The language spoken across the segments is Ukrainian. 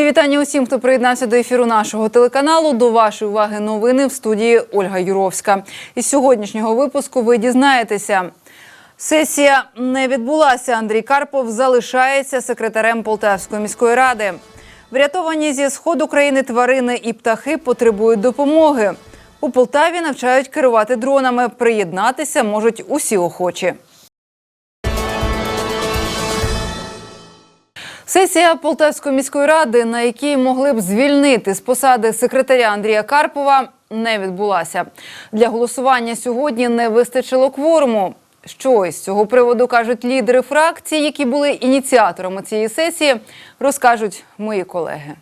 Мої вітання усім, хто приєднався до ефіру нашого телеканалу. До вашої уваги новини в студії Ольга Юровська. Із сьогоднішнього випуску ви дізнаєтеся. Сесія не відбулася. Андрій Карпов залишається секретарем Полтавської міської ради. Врятовані зі сходу країни тварини і птахи потребують допомоги. У Полтаві навчають керувати дронами. Приєднатися можуть усі охочі. Сесія Полтавської міської ради, на якій могли б звільнити з посади секретаря Андрія Карпова, не відбулася. Для голосування сьогодні не вистачило кворуму. Що із цього приводу кажуть лідери фракцій, які були ініціаторами цієї сесії, розкажуть мої колеги.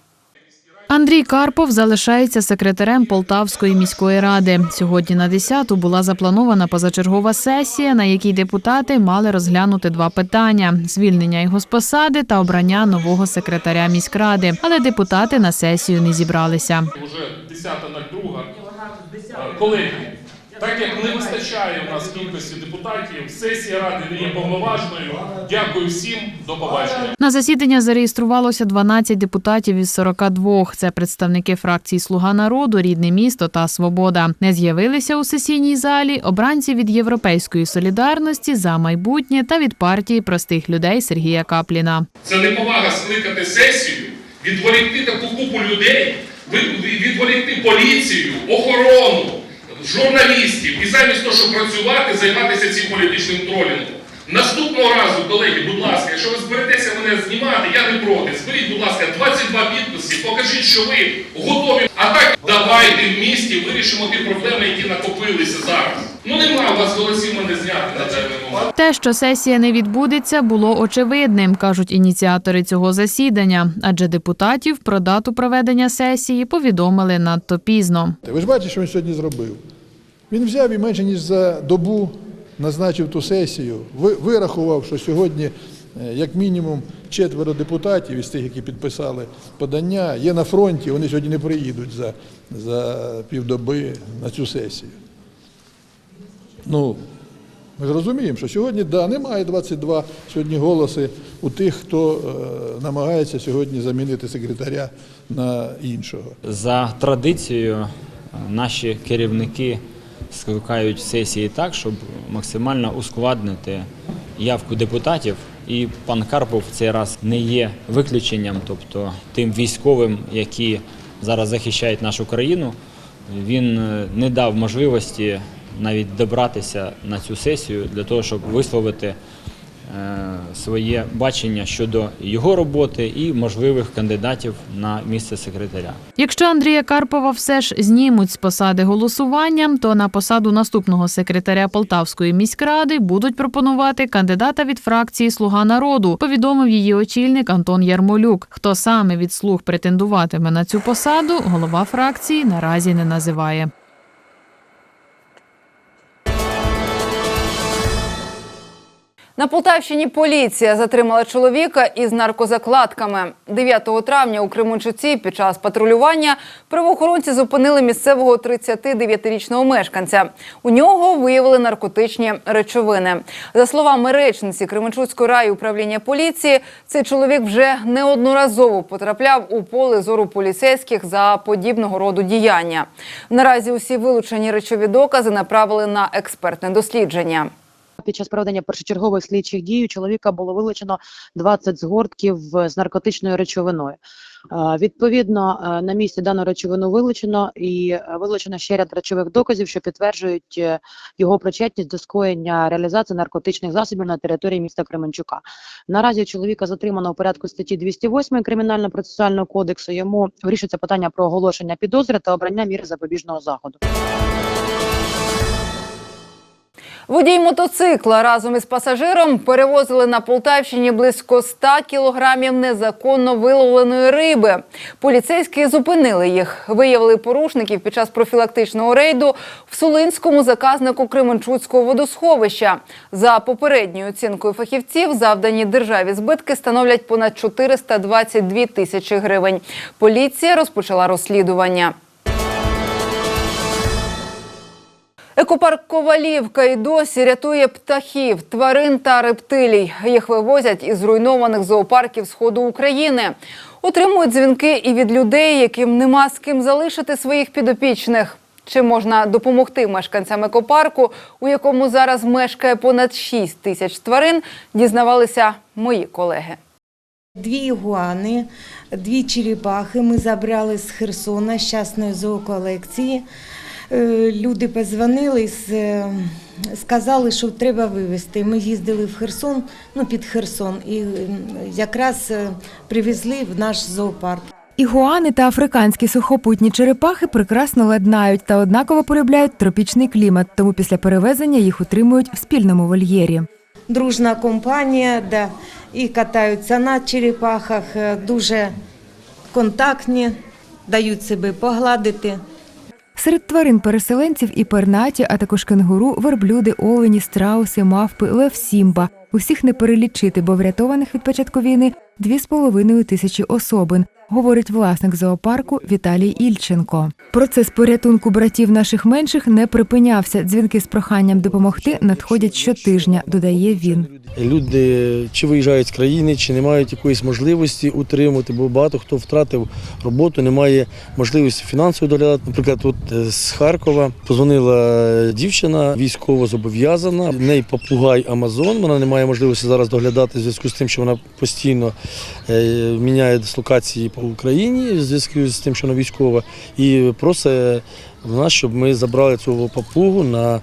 Андрій Карпов залишається секретарем Полтавської міської ради. Сьогодні на 10-ту була запланована позачергова сесія, на якій депутати мали розглянути два питання: звільнення його з посади та обрання нового секретаря міськради. Але депутати на сесію не зібралися. Уже 10.02. Е, Колеги, так як не вистачає у нас кількості депутатів, сесія ради не є повноважною. Дякую всім, до побачення. На засідання зареєструвалося 12 депутатів із 42. Це представники фракцій Слуга народу, рідне місто та Свобода. Не з'явилися у сесійній залі обранці від Європейської солідарності за майбутнє та від партії простих людей Сергія Капліна. Це неповага скликати сесію, відволікти таку купу людей, відволікти поліцію, охорону, журналістів і замість того, щоб працювати, займатися цим політичним тролінгом. Наступного разу, колеги, будь ласка, якщо ви зберетеся мене знімати, я не проти. Зберіть, будь ласка, 22 підписи, покажіть, що ви готові. А так давайте в місті вирішимо ті проблеми, які накопилися зараз. Ну нема у вас голосів мене зняти на даний момент. Те, що сесія не відбудеться, було очевидним, кажуть ініціатори цього засідання, адже депутатів про дату проведення сесії повідомили надто пізно. Ви ж бачите, що він сьогодні зробив. Він взяв і менше ніж за добу назначив ту сесію, вирахував, що сьогодні, е, як мінімум, четверо депутатів із тих, які підписали подання, є на фронті, вони сьогодні не приїдуть за, за півдоби на цю сесію. Ну, ми ж розуміємо, що сьогодні да, немає 22 сьогодні голоси у тих, хто е, намагається сьогодні замінити секретаря на іншого. За традицією наші керівники скликають сесії так, щоб максимально ускладнити явку депутатів. І пан Карпов в цей раз не є виключенням, тобто тим військовим, які зараз захищають нашу країну, він е, не дав можливості навіть добратися на цю сесію для того, щоб висловити своє бачення щодо його роботи і можливих кандидатів на місце секретаря. Якщо Андрія Карпова все ж знімуть з посади голосуванням, то на посаду наступного секретаря Полтавської міськради будуть пропонувати кандидата від фракції Слуга народу. Повідомив її очільник Антон Ярмолюк. Хто саме від слуг претендуватиме на цю посаду, голова фракції наразі не називає. На Полтавщині поліція затримала чоловіка із наркозакладками. 9 травня у Кременчуці під час патрулювання правоохоронці зупинили місцевого 39-річного мешканця. У нього виявили наркотичні речовини. За словами речниці Кременчуцької раю управління поліції, цей чоловік вже неодноразово потрапляв у поле зору поліцейських за подібного роду діяння. Наразі усі вилучені речові докази направили на експертне дослідження. Під час проведення першочергових слідчих дій у чоловіка було вилучено 20 згортків е, з наркотичною речовиною. Е, Відповідно, е, на місці дану речовину вилучено і вилучено ще ряд речових доказів, що підтверджують його причетність до скоєння реалізації наркотичних засобів на території міста Кременчука. Наразі чоловіка затримано у порядку статті 208 Кримінально-процесуального кодексу. Йому вирішується питання про оголошення підозри та обрання міри запобіжного заходу. Водій мотоцикла разом із пасажиром перевозили на Полтавщині близько 100 кілограмів незаконно виловленої риби. Поліцейські зупинили їх. Виявили порушників під час профілактичного рейду в Сулинському заказнику Кременчуцького водосховища. За попередньою оцінкою фахівців, завдані державі збитки становлять понад 422 тисячі гривень. Поліція розпочала розслідування. Екопарк Ковалівка і досі рятує птахів, тварин та рептилій. Їх вивозять із зруйнованих зоопарків сходу України. Отримують дзвінки і від людей, яким нема з ким залишити своїх підопічних. Чи можна допомогти мешканцям екопарку, у якому зараз мешкає понад 6 тисяч тварин, дізнавалися мої колеги. Дві ігуани, дві черепахи ми забрали з Херсона, з частної зооколекції. Е, Люди позвонили, сказали, що треба вивезти. Ми їздили в Херсон, ну під Херсон, і якраз е, привезли в наш зоопарк. Ігуани та африканські сухопутні черепахи прекрасно ладнають та однаково полюбляють тропічний клімат, тому після перевезення їх утримують в спільному вольєрі. Дружна компанія, да, і катаються на черепахах, е, дуже контактні, дають себе погладити. Серед тварин-переселенців і пернаті, а також кенгуру, верблюди, олені, страуси, мавпи, лев Сімба. Усіх не перелічити, бо врятованих від початку війни дві з половиною тисячі особин, говорить власник зоопарку Віталій Ільченко. Процес порятунку братів наших менших не припинявся. Дзвінки з проханням допомогти надходять щотижня, додає він. Люди чи виїжджають з країни, чи не мають якоїсь можливості утримувати, бо багато хто втратив роботу, не має можливості фінансово доглядати. Наприклад, тут е, з Харкова позвонила дівчина, військово зобов'язана. В неї попугай Амазон. Вона не має можливості зараз доглядати в зв'язку з тим, що вона постійно е, міняє дислокації по Україні в зв'язку з тим, що вона військова, і просить в нас, щоб ми забрали цю папугу на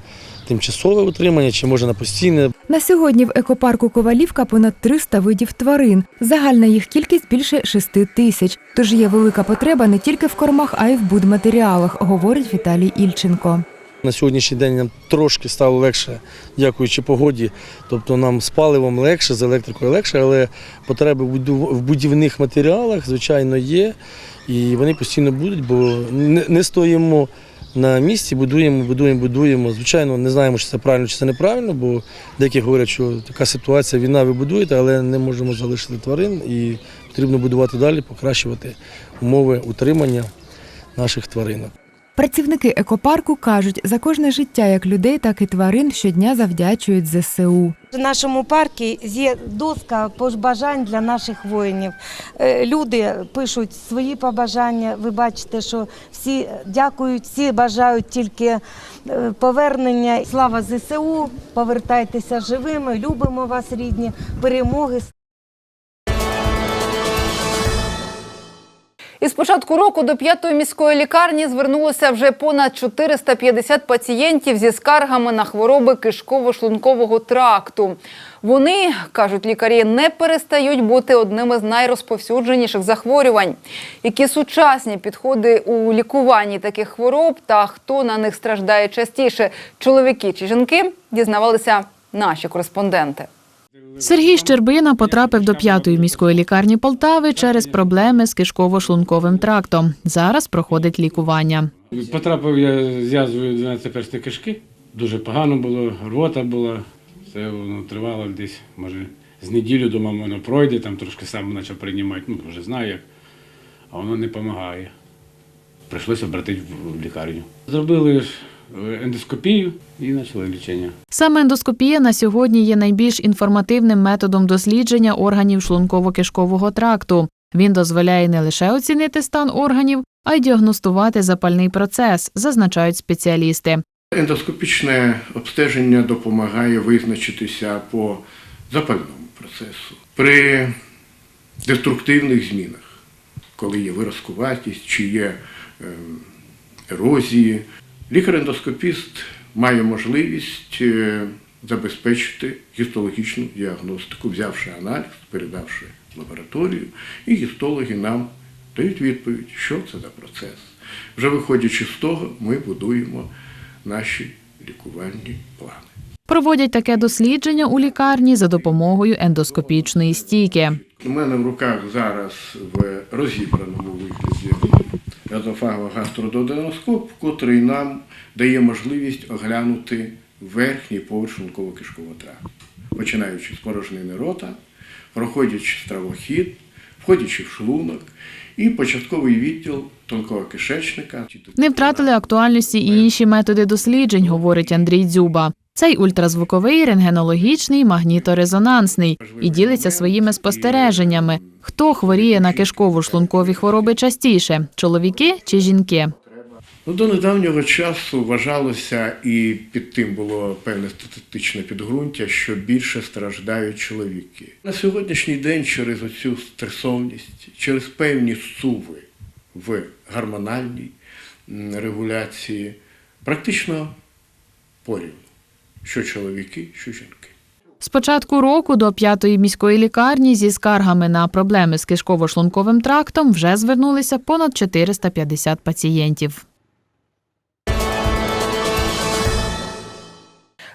тимчасове утримання, чи може на постійне. На сьогодні в екопарку Ковалівка понад 300 видів тварин. Загальна їх кількість більше 6 тисяч. Тож є велика потреба не тільки в кормах, а й в будматеріалах, говорить Віталій Ільченко. На сьогоднішній день нам трошки стало легше, дякуючи погоді. Тобто нам з паливом легше, з електрикою легше, але потреби в будівних матеріалах, звичайно, є. І вони постійно будуть, бо не, стоїмо на місці, будуємо, будуємо, будуємо. Звичайно, не знаємо, чи це правильно, чи це неправильно, бо деякі говорять, що така ситуація, війна ви будуєте, але не можемо залишити тварин і потрібно будувати далі, покращувати умови утримання наших тваринок. Працівники екопарку кажуть, за кожне життя як людей, так і тварин щодня завдячують ЗСУ. В нашому парку є доска побажань для наших воїнів. Е, Люди пишуть свої побажання. Ви бачите, що всі дякують, всі бажають тільки е, повернення. Слава ЗСУ! Повертайтеся живими, любимо вас, рідні, перемоги. Із початку року до п'ятої міської лікарні звернулося вже понад 450 пацієнтів зі скаргами на хвороби кишково-шлункового тракту. Вони, кажуть лікарі, не перестають бути одними з найрозповсюдженіших захворювань. Які сучасні підходи у лікуванні таких хвороб та хто на них страждає частіше, чоловіки чи жінки, дізнавалися наші кореспонденти. Сергій Щербина потрапив до п'ятої міської лікарні Полтави через проблеми з кишково-шлунковим трактом. Зараз проходить лікування. Потрапив я з язвою 12 перстої кишки. Дуже погано було, рвота була. Це воно тривало десь, може, з неділю думав, воно пройде, там трошки сам почав приймати, ну вже знаю як, а воно не допомагає. Прийшлося обратити в- лікарню. Зробили ж ендоскопію і почали лічення. Саме ендоскопія на сьогодні є найбільш інформативним методом дослідження органів шлунково-кишкового тракту. Він дозволяє не лише оцінити стан органів, а й діагностувати запальний процес, зазначають спеціалісти. Ендоскопічне обстеження допомагає визначитися по запальному процесу. При деструктивних змінах, коли є виразкуватість чи є ем, ерозії, лікар-ендоскопіст має можливість е, забезпечити гістологічну діагностику, взявши аналіз, передавши в лабораторію, і гістологи нам дають відповідь, що це за процес. Вже виходячи з того, ми будуємо наші лікувальні плани. Проводять таке дослідження у лікарні за допомогою ендоскопічної стійки. У мене в руках зараз в розібраному вигляді газофаго-гастрододеноскоп, котрий нам дає можливість оглянути верхній поверх шлунково-кишкового тракту, починаючи з порожнини рота, проходячи стравохід, входячи в шлунок, і початковий відділ тонкого кишечника. Не втратили актуальності і інші методи досліджень, говорить Андрій Дзюба. Цей ультразвуковий, рентгенологічний, магніторезонансний і ділиться своїми спостереженнями. Хто хворіє на кишково-шлункові хвороби частіше чоловіки чи жінки? Ну, до недавнього часу вважалося, і під тим було певне статистичне підґрунтя, що більше страждають чоловіки. На сьогоднішній день через оцю стресовність, через певні суви в гормональній регуляції, практично порівну, що чоловіки, що жінки. З початку року до п'ятої міської лікарні зі скаргами на проблеми з кишково-шлунковим трактом вже звернулися понад 450 пацієнтів.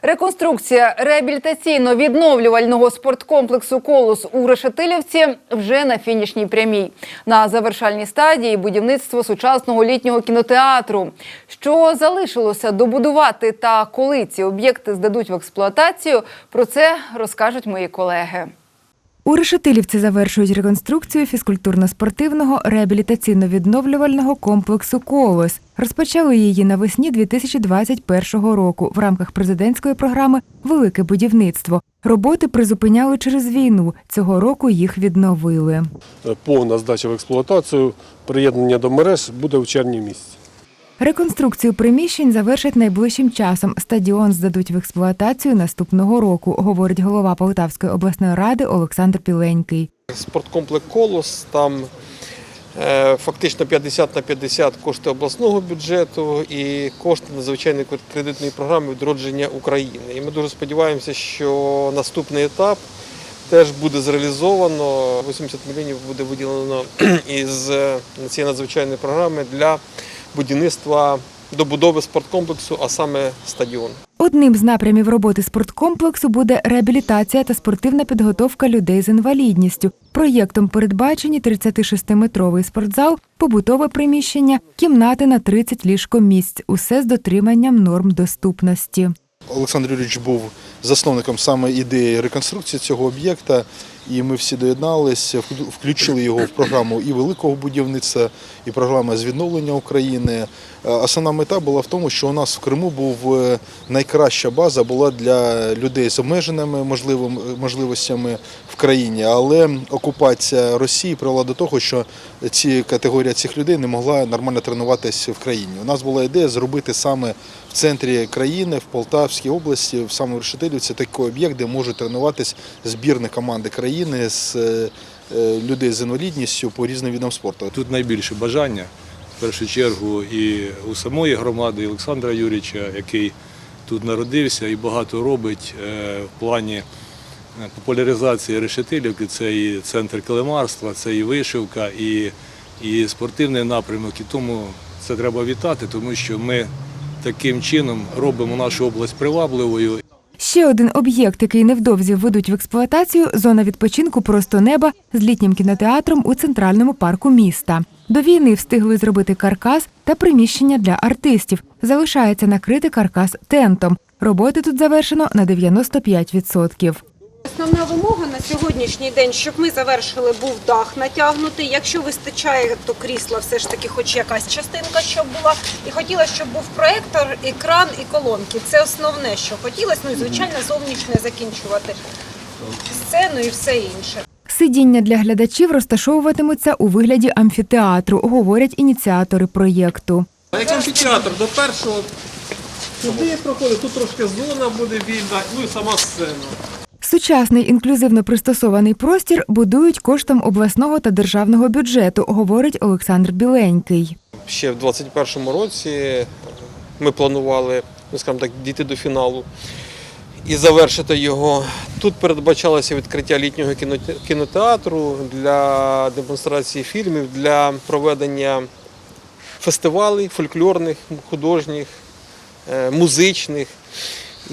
Реконструкція реабілітаційно-відновлювального спорткомплексу Колос у Решетилівці вже на фінішній прямій. На завершальній стадії будівництво сучасного літнього кінотеатру. Що залишилося добудувати та коли ці об'єкти здадуть в експлуатацію, про це розкажуть мої колеги. У Решетилівці завершують реконструкцію фізкультурно-спортивного реабілітаційно-відновлювального комплексу Колос. Розпочали її навесні 2021 року в рамках президентської програми Велике будівництво. Роботи призупиняли через війну. Цього року їх відновили. повна здача в експлуатацію, приєднання до мереж буде в червні місяці. Реконструкцію приміщень завершать найближчим часом. Стадіон здадуть в експлуатацію наступного року, говорить голова Полтавської обласної ради Олександр Піленький. Спорткомплекс Колос, там е, фактично 50 на 50 кошти обласного бюджету і кошти надзвичайної кредитної програми відродження України. І ми дуже сподіваємося, що наступний етап теж буде зреалізовано. 80 мільйонів буде виділено із е, цієї надзвичайної програми для будівництва добудови спорткомплексу, а саме стадіону. Одним з напрямів роботи спорткомплексу буде реабілітація та спортивна підготовка людей з інвалідністю. Проєктом передбачені 36-метровий спортзал, побутове приміщення, кімнати на 30 ліжкомісць. Усе з дотриманням норм доступності. Олександр Юрійович був засновником саме ідеї реконструкції цього об'єкта, і ми всі доєдналися, включили його в програму і великого будівництва, і програми з відновлення України. Е, Основна мета була в тому, що у нас в Криму був е, найкраща база була для людей з обмеженими можливостями в країні, але окупація Росії привела до того, що ці категорія цих людей не могла нормально тренуватися в країні. У нас була ідея зробити саме в центрі країни, в Полтавській області, в саме в Решетилівці, такий об'єкт, де можуть тренуватись збірні команди країни з е, е, людей з інвалідністю по різним видам спорту. Тут найбільше бажання, в першу чергу, і у самої громади і Олександра Юрійовича, який тут народився і багато робить е, в плані популяризації решетилівки. Це і центр килимарства, це і вишивка, і, і спортивний напрямок. І тому це треба вітати, тому що ми таким чином робимо нашу область привабливою. Ще один об'єкт, який невдовзі введуть в експлуатацію зона відпочинку просто неба з літнім кінотеатром у центральному парку міста. До війни встигли зробити каркас та приміщення для артистів. Залишається накрити каркас тентом. Роботи тут завершено на 95%. Основна вимога на сьогоднішній день, щоб ми завершили, був дах натягнутий. Якщо вистачає, то крісла все ж таки, хоч якась частинка, щоб була. І хотіла, щоб був проектор, екран і колонки. Це основне, що хотілося. Ну і звичайно, зовнішнє закінчувати сцену і все інше. Сидіння для глядачів розташовуватимуться у вигляді амфітеатру, говорять ініціатори проєкту. А як амфітеатр до першого сюди проходить, тут трошки зона буде вільна, ну і сама сцена. Сучасний інклюзивно пристосований простір будують коштом обласного та державного бюджету, говорить Олександр Біленький. Ще в 2021 році ми планували, ну скажімо так, дійти до фіналу і завершити його. Тут передбачалося відкриття літнього кінотеатру для демонстрації фільмів, для проведення фестивалей фольклорних, художніх, е, музичних.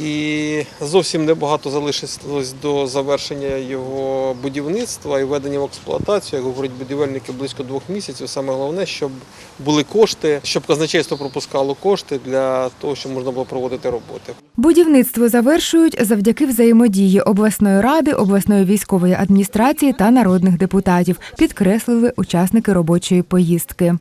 І зовсім небагато залишилось до завершення його будівництва і введення в експлуатацію. Як говорять будівельники, близько двох місяців. Саме головне, щоб були кошти, щоб казначейство пропускало кошти для того, щоб можна було проводити роботи. Будівництво завершують завдяки взаємодії обласної ради, обласної військової адміністрації та народних депутатів, підкреслили учасники робочої поїздки.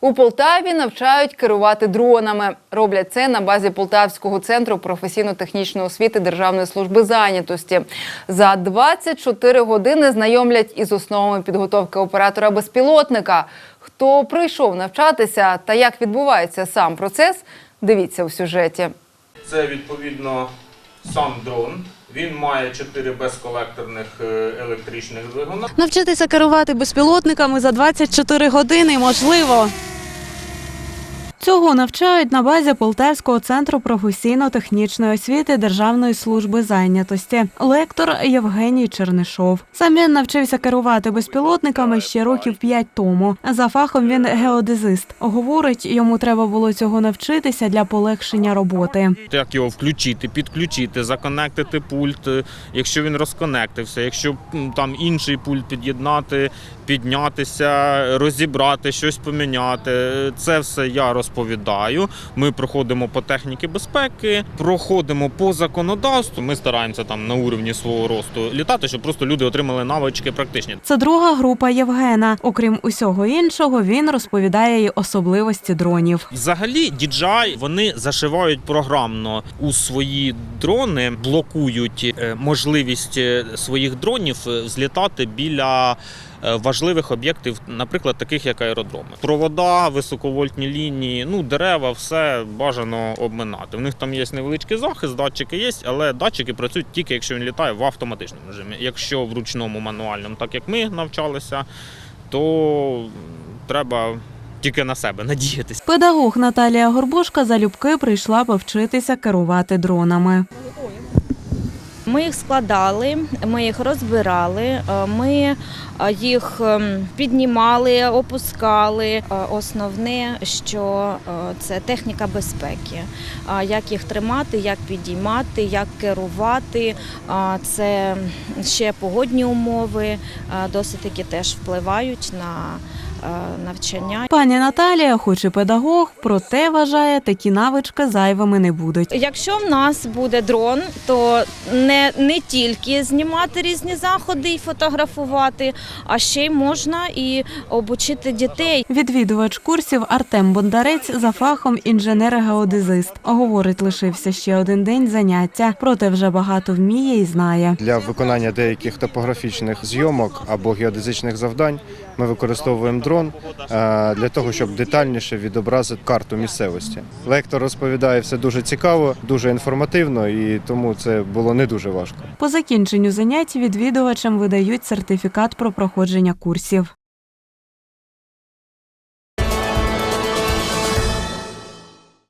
У Полтаві навчають керувати дронами. Роблять це на базі Полтавського центру професійно-технічної освіти Державної служби зайнятості. За 24 години знайомлять із основами підготовки оператора безпілотника. Хто прийшов навчатися та як відбувається сам процес, дивіться у сюжеті. Це відповідно сам дрон. Він має чотири безколекторних е, електричних двигуна. Навчитися керувати безпілотниками за 24 години можливо. Цього навчають на базі Полтавського центру професійно-технічної освіти Державної служби зайнятості. Лектор Євгеній Чернишов. Сам він навчився керувати безпілотниками ще років п'ять тому. За фахом він геодезист. Говорить, йому треба було цього навчитися для полегшення роботи. Як його включити, підключити, законектити пульт, е, якщо він розконектився, якщо там інший пульт під'єднати, піднятися, розібрати, щось поміняти. Е, Це все я розповідаю. Ми проходимо по техніці безпеки, проходимо по законодавству. Ми стараємося там на уровні свого росту літати, щоб просто люди отримали навички практичні. Це друга група Євгена. Окрім усього іншого, він розповідає й особливості дронів. Взагалі, DJI вони зашивають програмно у свої дрони, блокують е, можливість е, своїх дронів е, злітати біля. Е, Важливих об'єктів, наприклад, таких як аеродроми, провода, високовольтні лінії, ну дерева, все бажано обминати. В них там є невеличкий захист, датчики є, але датчики працюють тільки якщо він літає в автоматичному режимі. Якщо в ручному мануальному, так як ми навчалися, то треба тільки на себе надіятися. Педагог Наталія Горбушка залюбки прийшла повчитися керувати дронами. Ми їх складали, ми їх розбирали, е, ми е, їх ем, піднімали, опускали. Е, Основне, що це техніка безпеки. Як їх тримати, як підіймати, як керувати. Це ще погодні умови, досить таки теж впливають на навчання. Пані Наталія, хоч і педагог, проте вважає, такі навички зайвими не будуть. Якщо в нас буде дрон, то не, не тільки знімати різні заходи і фотографувати, а ще й можна і обучити дітей. Відвідувач курсів Артем Бондарець за фахом інженер-геодезист. Говорить, лишився ще один день заняття, проте вже багато вміє і знає. Для виконання деяких топографічних зйомок або геодезичних завдань ми використовуємо дрон е, для того, щоб детальніше відобразити карту місцевості. Лектор розповідає все дуже цікаво, дуже інформативно, і тому це було не дуже важко. По закінченню занять відвідувачам видають сертифікат про проходження курсів.